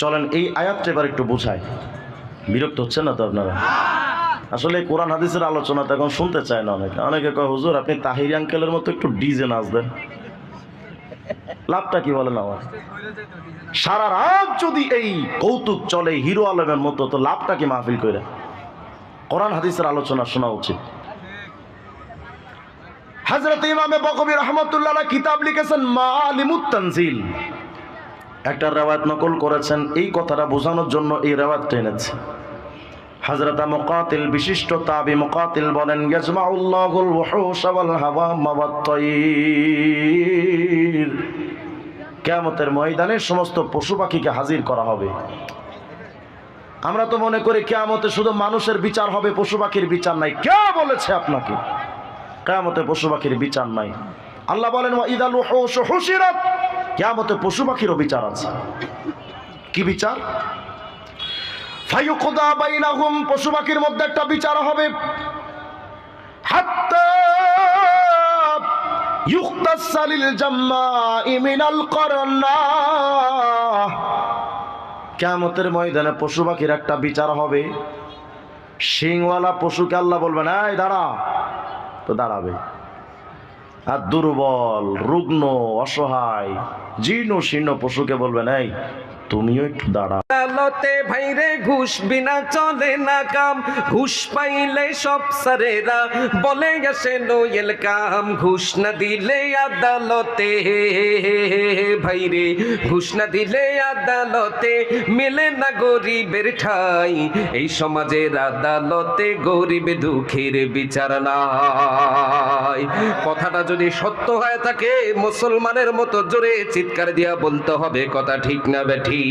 চলেন, এই আয়াতটা এবার একটু বোঝায় বিরক্ত হচ্ছেন না তো আপনারা? আসলে কোরআন, হাদিসের আলোচনা তো এখন শুনতে চায় না অনেকে। অনেকে কয়, হুজুর, আপনি তাহির আঙ্কেলের মতো একটু ডিজে নাচ দেন। লাভটা কি বলেন আমার? সারা রাত যদি এই কৌতুক চলে হিরো আলমের মতো, তো লাভটা কি মাহফিল করে কোরআন, হাদিসের আলোচনা শোনা উচিত। হজরত ইমামে বকবি রহমতুল্লাহ কিতাব লিখেছেন মালিমুত তানজিল। একটা রেওয়াত নকল করেছেন, এই কথাটা বোঝানোর জন্য এই রেওয়ায়তটা এনেছে। হযরত মুকাতিল বিশিষ্ট তাবি মুকাতিল বলেন, ইয়াজমাউল্লাহুল ময়দানে সমস্ত পশু পাখিকে হাজির করা হবে। আমরা তো মনে করি কিয়ামতে শুধু মানুষের বিচার হবে, পশু পাখির বিচার নাই। কে বলেছে আপনাকে? কিয়ামতে পশু পাখির বিচার নাই। আল্লাহ বলেন ইদাল কিয়ামতে পশু পাখিরও বিচার আছে। কি বিচার? পশু পাখির মধ্যে একটা বিচার হবে। হাত্তা ময়দানে পশু পাখির একটা বিচার হবে। সিংওয়ালা পশুকে আল্লাহ বলবেন, এই, দাঁড়া। তো দাঁড়াবে। আর দুর্বল, রুগ্ন, অসহায়, জীর্ণ, শীর্ণ পশুকে বলবেন, এই, তুমিও একটু দাঁড়া আদালতে ভাইরে ঘুষ বিনা চলে না কাম, ঘুষ পাইলে সব সারেরা। বলে গেছে নোয়েল কাম, ঘুষ না দিলে আদালতে। ভাইরে দিলে আদালতে মেলে না গরিবের ঠাই। এই সমাজের আদালতে গরিব দুঃখের বিচার নাই। কথাটা যদি সত্য হয় থাকে, মুসলমানের মতো জোরে চিৎকার দিয়া বলতে হবে, কথা ঠিক না বেঠি